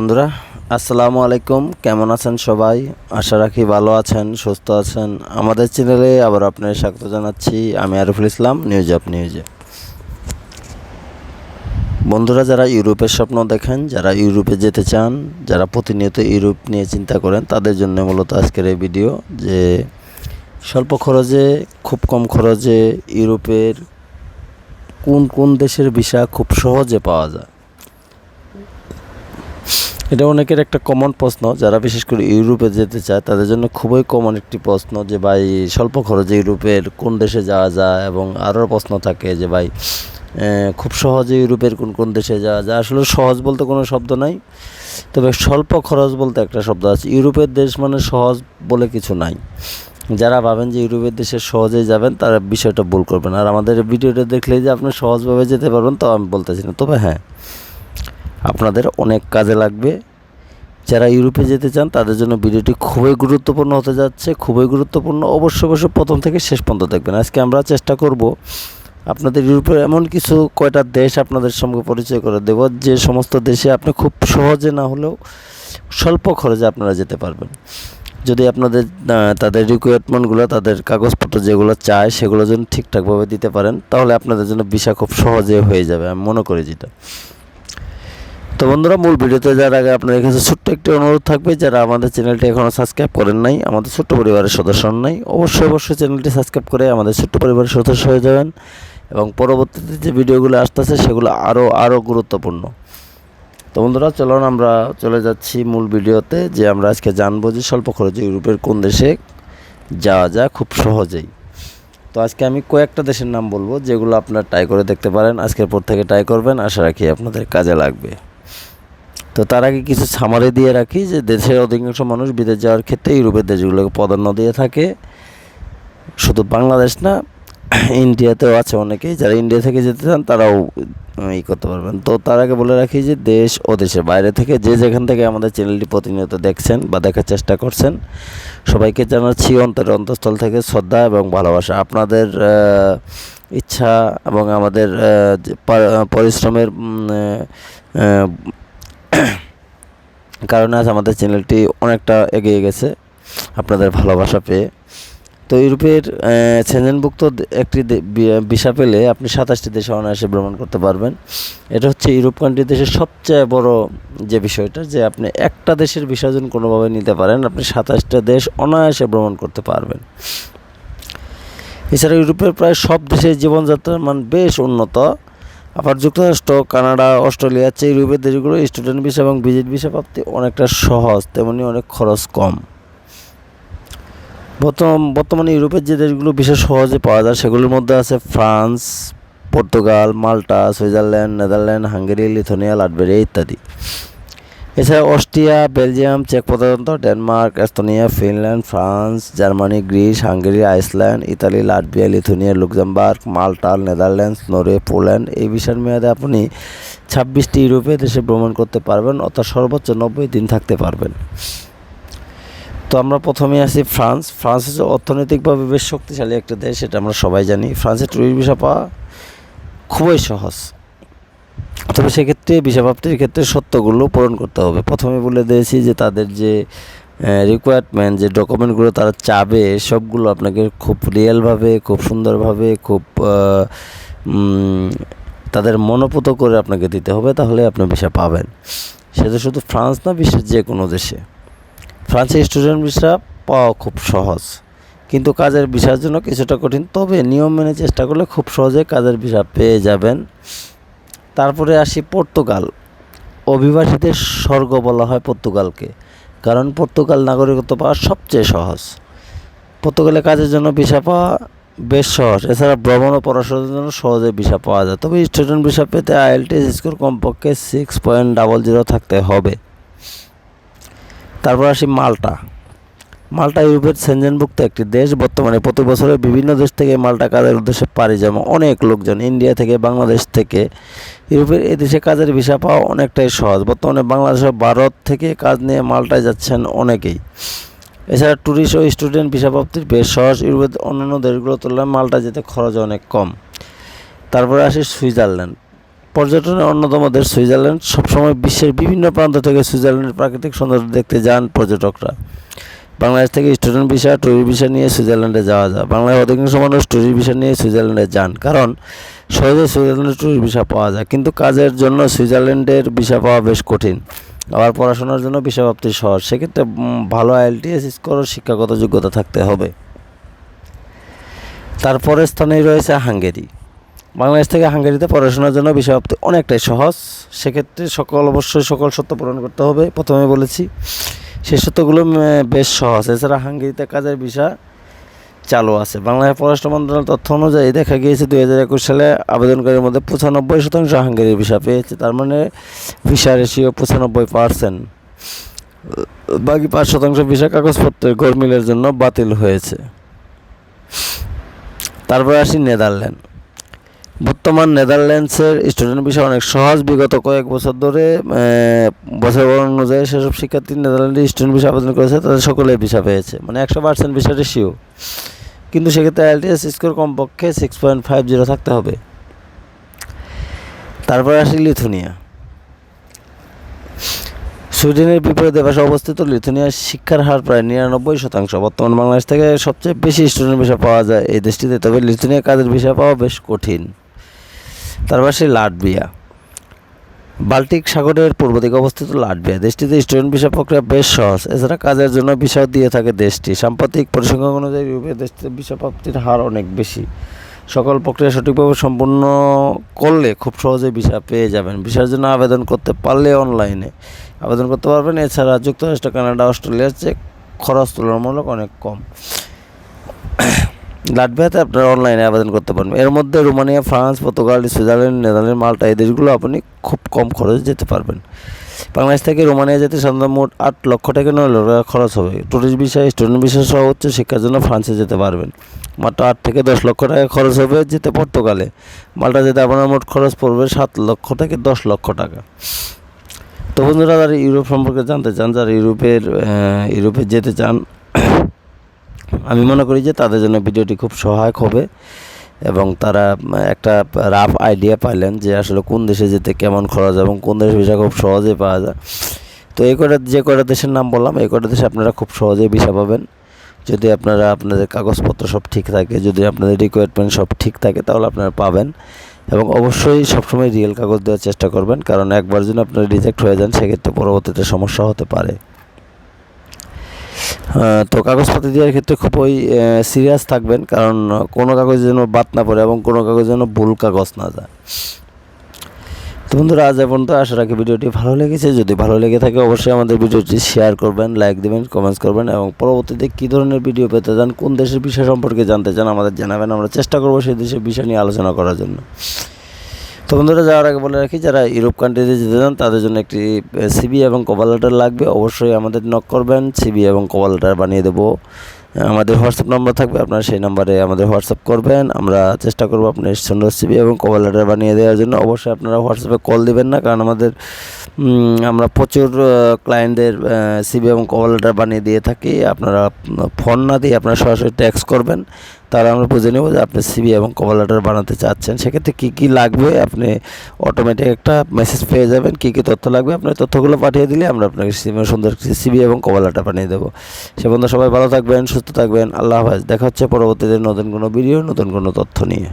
বন্ধুরা, আসসালামু আলাইকুম। কেমন আছেন সবাই? আশা রাখি ভালো আছেন, সুস্থ আছেন। আমাদের চ্যানেলে আবার আপনার স্বাগত জানাচ্ছি। আমি আরিফুল ইসলাম নিউজ অফ নিউজে বন্ধুরা, যারা ইউরোপের স্বপ্ন দেখেন, যারা ইউরোপে যেতে চান, যারা প্রতিনিয়ত ইউরোপ নিয়ে চিন্তা করেন, তাদের জন্য মূলত আজকের এই ভিডিও যে স্বল্প খরচে, খুব কম খরচে ইউরোপের কোন কোন দেশের ভিসা খুব সহজে পাওয়া যায়। এটা অনেকের একটা কমন প্রশ্ন, যারা বিশেষ করে ইউরোপে যেতে চায়, তাদের জন্য খুবই কমন একটি প্রশ্ন যে, ভাই, স্বল্প খরচে ইউরোপের কোন দেশে যাওয়া যায়? এবং আরও প্রশ্ন থাকে যে, ভাই খুব সহজে ইউরোপের কোন কোন দেশে যাওয়া যায়? আসলে সহজ বলতে কোনো শব্দ নাই, তবে স্বল্প খরচ বলতে একটা শব্দ আছে। ইউরোপের দেশ মানে সহজ বলে কিছু নাই। যারা ভাবেন যে, ইউরোপের দেশে সহজেই যাবেন, তারা বিষয়টা ভুল করবেন। আর আমাদের ভিডিওটা দেখলেই যে, আপনি সহজভাবে যেতে পারবেন তাও আমি বলতেছি না। তবে হ্যাঁ আপনাদের অনেক কাজে লাগবে। যারা ইউরোপে যেতে চান, তাদের জন্য ভিডিওটি খুবই গুরুত্বপূর্ণ হতে যাচ্ছে, খুবই গুরুত্বপূর্ণ। অবশ্যই অবশ্যই প্রথম থেকে শেষ পর্যন্ত দেখবেন। আজকে আমরা চেষ্টা করব আপনাদের ইউরোপের এমন কিছু কয়টা দেশ আপনাদের সঙ্গে পরিচয় করে দেব, যে সমস্ত দেশে আপনি খুব সহজে না হলেও স্বল্প খরচে আপনারা যেতে পারবেন। যদি আপনাদের তাদের রিকোয়ারমেন্টগুলো তাদের কাগজপত্র যেগুলো চায়, সেগুলো যদি ঠিকঠাকভাবে দিতে পারেন, তাহলে আপনাদের জন্য ভিসা খুব সহজে হয়ে যাবে, আমি মনে করি যেটা। তো বন্ধুরা, মূল ভিডিওতে যাওয়ার আগে আপনাদের কাছে ছোট্ট একটি অনুরোধ থাকবে, যারা আমাদের চ্যানেলটি এখনও সাবস্ক্রাইব করেন নাই, আমাদের ছোট্ট পরিবারের সদস্য নাই, অবশ্যই অবশ্যই চ্যানেলটি সাবস্ক্রাইব করে আমাদের ছোট্ট পরিবারের সদস্য হয়ে যাবেন এবং পরবর্তীতে যে ভিডিওগুলো আসতেছে, সেগুলো আরও আরও গুরুত্বপূর্ণ। তো বন্ধুরা, চলুন আমরা চলে যাচ্ছি মূল ভিডিওতে, যে আমরা আজকে জানব যে স্বল্প খরচে ইউরোপের কোন দেশে যাওয়া যায় খুব সহজেই। তো আজকে আমি কয়েকটা দেশের নাম বলব, যেগুলো আপনারা ট্রাই করে দেখতে পারেন, আজকের পর থেকে ট্রাই করবেন, আশা রাখি আপনাদের কাজে লাগবে। তো তার আগে কিছু সামারে দিয়ে রাখি যে দেশের অধিকাংশ মানুষ বিদেশ যাওয়ার ক্ষেত্রে ইউরোপের দেশগুলোকে প্রাধান্য দিয়ে থাকে। শুধু বাংলাদেশ না, ইন্ডিয়াতেও আছে অনেকেই। যারা ইন্ডিয়া থেকে যেতে চান, তারাও ই করতে পারবেন। তো তার আগে বলে রাখি যে দেশ ও দেশের বাইরে থেকে যে যেখান থেকে আমাদের চ্যানেলটি প্রতিনিয়ত দেখছেন বা দেখার চেষ্টা করছেন, সবাইকে জানাচ্ছি অন্তরের অন্তঃস্থল থেকে শ্রদ্ধা এবং ভালোবাসা। আপনাদের ইচ্ছা এবং আমাদের পরিশ্রমের কারণে আজ আমাদের চ্যানেলটি অনেকটা এগিয়ে গেছে আপনাদের ভালোবাসা পেয়ে। তো ইউরোপের সেঞ্জনভুক্ত একটি ভিসা পেলে আপনি সাতাশটি দেশে অনায়াসে ভ্রমণ করতে পারবেন। এটা হচ্ছে ইউরোপ কান্ট্রি দেশের সবচেয়ে বড় যে বিষয়টা যে আপনি একটা দেশের যদি কোনোভাবে নিতে পারেন, আপনি সাতাশটা দেশ অনায়াসে ভ্রমণ করতে পারবেন। এছাড়া ইউরোপের প্রায় সব দেশের জীবনযাত্রার মান বেশ উন্নত। আবার যুক্তরাষ্ট্র, কানাডা, অস্ট্রেলিয়া, চেয়ে ইউরোপের দেশগুলো স্টুডেন্ট ভিসা এবং ভিজিট ভিসা প্রাপ্তি অনেকটা সহজ, তেমনি অনেক খরচ কম। বর্তমান বর্তমানে ইউরোপের যে দেশগুলো বিশেষ সহজে পাওয়া যায় সেগুলোর মধ্যে আছে France, Portugal, Malta, Switzerland, Netherland, Hungary, Lithuania Latvia ইত্যাদি। এছাড়া অস্ট্রিয়া, বেলজিয়াম, চেক প্রজাতন্ত্র Denmark, Estonia, Finland, France, Germany, Greece, Hungary, Iceland, Italy, Latvia, Lithuania, Luxembourg, Malta, Netherlands, Norway, Poland. এই ভিসার মেয়াদে আপনি ছাব্বিশটি ইউরোপীয় দেশে ভ্রমণ করতে পারবেন, অর্থাৎ সর্বোচ্চ নব্বই দিন থাকতে পারবেন। তো আমরা প্রথমে আসি ফ্রান্স। ফ্রান্স হচ্ছে অর্থনৈতিকভাবে বেশ শক্তিশালী একটা দেশ এটা আমরা সবাই জানি। ফ্রান্সের ট্যুরিস্ট ভিসা পাওয়া খুবই সহজ। তবে সেক্ষেত্রে ভিসা প্রাপ্তির ক্ষেত্রে সত্যগুলো পূরণ করতে হবে। প্রথমে বলে দিয়েছি যে তাদের যে রিকোয়ারমেন্ট যে ডকুমেন্টগুলো তারা চাবে, সবগুলো আপনাকে খুব রিয়েলভাবে খুব সুন্দরভাবে, খুব তাদের মনোপুত করে আপনাকে দিতে হবে, তাহলে আপনি ভিসা পাবেন। সেটা শুধু ফ্রান্স না, বিশ্বের যে কোনো দেশে। ফ্রান্সে স্টুডেন্ট ভিসা পাওয়া খুব সহজ। কিন্তু কাজের ভিসার জন্য কিছুটা কঠিন, তবে নিয়ম মেনে চেষ্টা করলে খুব সহজে কাজের ভিসা পেয়ে যাবেন। তারপরে আসি পর্তুগাল। অভিবাসীদের স্বর্গ বলা হয় পর্তুগালকে, কারণ পর্তুগাল নাগরিকত্ব পাওয়া সবচেয়ে সহজ। পর্তুগালে কাজের জন্য ভিসা পাওয়া বেশ সহজ, এছাড়া ভ্রমণ ও পড়াশোনার জন্য সহজে ভিসা পাওয়া যায়। তবে স্টুডেন্ট ভিসা পেতে আইএলটিএস স্কোর কমপক্ষে সিক্স পয়েন্ট ডাবল জিরো থাকতে হবে। তারপর আসি মাল্টা। মাল্টা ইউরোপের সেনজেনভুক্ত একটি দেশ। বর্তমানে প্রতি বছরে বিভিন্ন দেশ থেকে মাল্টা কাজের উদ্দেশ্যে পাড়ি যেমন অনেক লোকজন ইন্ডিয়া থেকে বাংলাদেশ থেকে ইউরোপের এই দেশে কাজের ভিসা পাওয়া অনেকটাই সহজ। বর্তমানে বাংলাদেশ ও ভারত থেকে কাজ নিয়ে মাল্টায় যাচ্ছেন অনেকেই। এছাড়া ট্যুরিস্ট ও স্টুডেন্ট ভিসা প্রাপ্তির বেশ সহজ। ইউরোপের অন্যান্য দেশগুলোর তুলনায় মাল্টা যেতে খরচ অনেক কম। তারপরে আসে সুইজারল্যান্ড। পর্যটনের অন্যতম দেশ সুইজারল্যান্ড। সবসময় বিশ্বের বিভিন্ন প্রান্ত থেকে সুইজারল্যান্ডের প্রাকৃতিক সৌন্দর্য দেখতে যান পর্যটকরা। বাংলাদেশ থেকে স্টুডেন্ট ভিসা ট্যুরিস্ট ভিসা নিয়ে সুইজারল্যান্ডে যাওয়া যায়। বাংলাদেশের অধিকাংশ মানুষ ট্যুরিস্ট ভিসা নিয়ে সুইজারল্যান্ডে যান, কারণ সহজে সুইজারল্যান্ডে ট্যুরিস্ট ভিসা পাওয়া যায়। কিন্তু কাজের জন্য সুইজারল্যান্ডের ভিসা পাওয়া বেশ কঠিন। আবার পড়াশোনার জন্য ভিসা প্রাপ্তি সহজ। সেক্ষেত্রে ভালো আইএলটিএস স্কোর ও শিক্ষাগত যোগ্যতা থাকতে হবে। তারপরের স্থানেই রয়েছে হাঙ্গেরি। বাংলাদেশ থেকে হাঙ্গেরিতে পড়াশোনার জন্য ভিসা প্রাপ্তি অনেকটাই সহজ। সেক্ষেত্রে সকল, অবশ্যই সকল সত্য পূরণ করতে হবে। প্রথমে বলেছি সত্যগুলো বেশ সহজ। এছাড়া হাঙ্গেরিতে কাজের ভিসা চালু আছে। বাংলাদেশ পররাষ্ট্র মন্ত্রণালয়ের তথ্য অনুযায়ী দেখা গিয়েছে, দুই হাজার একুশ সালে আবেদনকারীর মধ্যে পঁচানব্বই শতাংশ হাঙ্গেরির ভিসা পেয়েছে। তার মানে ভিসা রেশিও পঁচানব্বই পার্সেন্ট বাকি পাঁচ শতাংশ ভিসা কাগজপত্রের গরমিলের জন্য বাতিল হয়েছে। তারপরে আসি নেদারল্যান্ড। বর্তমান নেদারল্যান্ডসের স্টুডেন্ট ভিসা অনেক সহজ। বিগত কয়েক বছর ধরে বছর অনুযায়ী সেসব শিক্ষার্থী নেদারল্যান্ডে স্টুডেন্ট ভিসা আবেদন করেছে, তাদের সকলেই ভিসা পেয়েছে মানে একশো পার্সেন্ট ভিসা রেশিও কিন্তু সেক্ষেত্রে এলটিএস স্কোর কমপক্ষে সিক্স পয়েন্ট ফাইভ জিরো থাকতে হবে। তারপরে আসি লিথুনিয়া। সুইডেনের বিপরীতে পাশে অবস্থিত লিথুনিয়ার শিক্ষার হার প্রায় নিরানব্বই শতাংশ। বর্তমান বাংলাদেশ থেকে সবচেয়ে বেশি স্টুডেন্ট ভিসা পাওয়া যায় এই দেশটিতে, তবে লিথুনিয়া কাজের ভিসা পাওয়া বেশ কঠিন। তারপর সেই লাটভিয়া। বাল্টিক সাগরের পূর্ব দিকে অবস্থিত লাটভিয়া। দেশটিতে স্টুডেন্ট ভিসা প্রক্রিয়া বেশ সহজ। এছাড়া কাজের জন্য ভিসা দিয়ে থাকে দেশটি। সাম্প্রতিক পরিসংখ্যান অনুযায়ী ইউরোপের দেশটিতে ভিসা প্রাপ্তির হার অনেক বেশি। সকল প্রক্রিয়া সঠিকভাবে সম্পূর্ণ করলে খুব সহজে ভিসা পেয়ে যাবেন। ভিসার জন্য আবেদন করতে পারলে অনলাইনে আবেদন করতে পারবেন। এছাড়া যুক্তরাষ্ট্র, কানাডা, অস্ট্রেলিয়ার চেয়ে খরচ তুলনামূলক অনেক কম। লাটভিয়াতে আপনারা অনলাইনে আবেদন করতে পারবেন। এর মধ্যে Romania, France, Portugal, Switzerland, Netherland, Malta এই দেশগুলো আপনি খুব কম খরচে যেতে পারবেন। বাংলাদেশ থেকে রোমানিয়া যেতে সাধারণত মোট আট লক্ষ টাকা নয় লক্ষ খরচ হবে। টুরিস্ট বিষয় স্টুডেন্ট বিষয় সহ উচ্চ শিক্ষার জন্য ফ্রান্সে যেতে পারবেন। মাত্র আট থেকে দশ লক্ষ টাকা খরচ হবে যেতে পর্তুগালে। মাল্টা যেতে আপনার মোট খরচ পড়বে সাত লক্ষ থেকে দশ লক্ষ টাকা। তো বন্ধুরা, যারা ইউরোপ সম্পর্কে জানতে চান, যারা ইউরোপের ইউরোপে যেতে চান আমি মনে করি যে তাদের জন্য ভিডিওটি খুব সহায়ক হবে এবং তারা একটা রাফ আইডিয়া পাইলেন যে আসলে কোন দেশে যেতে কেমন খরচ এবং কোন দেশের ভিসা খুব সহজে পাওয়া যায়। তো এই কটা, যে কটা দেশের নাম বললাম, এই কটা দেশে আপনারা খুব সহজেই ভিসা পাবেন। যদি আপনারা আপনাদের কাগজপত্র সব ঠিক থাকে, যদি আপনাদের রিকোয়ারমেন্ট সব ঠিক থাকে, তাহলে আপনারা পাবেন। এবং অবশ্যই সবসময় রিয়েল কাগজ দেওয়ার চেষ্টা করবেন, কারণ একবার যদি আপনারা রিজেক্ট হয়ে যান, সেক্ষেত্রে পরবর্তীতে সমস্যা হতে পারে। তো কাগজপত্র দেওয়ার ক্ষেত্রে খুবই সিরিয়াস থাকবেন, কারণ কোনো কাগজ যেন বাদ না পড়ে এবং কোনো কাগজ যেন ভুল কাগজ না যায়। তো বন্ধুরা, আজ এ পর্যন্ত আশা রাখি ভিডিওটি ভালো লেগেছে। যদি ভালো লেগে থাকে, অবশ্যই আমাদের ভিডিওটি শেয়ার করবেন লাইক দেবেন কমেন্টস করবেন এবং পরবর্তীতে কী ধরনের ভিডিও পেতে চান, কোন দেশের বিষয় সম্পর্কে জানতে চান, আমাদের জানাবেন। আমরা চেষ্টা করব সেই দেশের বিষয় নিয়ে আলোচনা করার জন্য। তো বন্ধুরা, যাওয়ার আগে বলে রাখি, যারা ইউরোপ কান্ট্রিতে যেতে চান, তাদের জন্য একটি সিবি এবং কভার লেটার লাগবে। অবশ্যই আমাদের নক করবেন সিবি এবং কভার লেটার বানিয়ে দেবো। আমাদের হোয়াটসঅ্যাপ নম্বর থাকবে, আপনারা সেই নাম্বারে আমাদের হোয়াটসঅ্যাপ করবেন। আমরা চেষ্টা করব আপনার সুন্দর সিবি এবং কভার লেটার বানিয়ে দেওয়ার জন্য। অবশ্যই আপনারা হোয়াটসঅ্যাপে কল দিবেন না, কারণ আমাদের আমরা প্রচুর ক্লায়েন্টদের সিবি এবং কভার লেটার বানিয়ে দিয়ে থাকি। আপনারা ফোন না দিয়ে আপনারা সরাসরি ট্যাক্স করবেন। তাহলে আমরা বুঝে নেব যে আপনি সিবি এবং কভার লেটার বানাতে চাচ্ছেন। সেক্ষেত্রে কী কী লাগবে? আপনি অটোমেটিক একটা মেসেজ পেয়ে যাবেন। কী কী তথ্য লাগবে? আপনার তথ্যগুলো পাঠিয়ে দিলে আমরা আপনাকে সুন্দর সিবি এবং কভার লেটার বানিয়ে দেবো। সে বন্ধু সবাই ভালো থাকবেন, সুস্থ থাকবেন। আল্লাহ হাফেজ। দেখা হচ্ছে পরবর্তীতে নতুন কোনো ভিডিও নতুন কোনো তথ্য নিয়ে।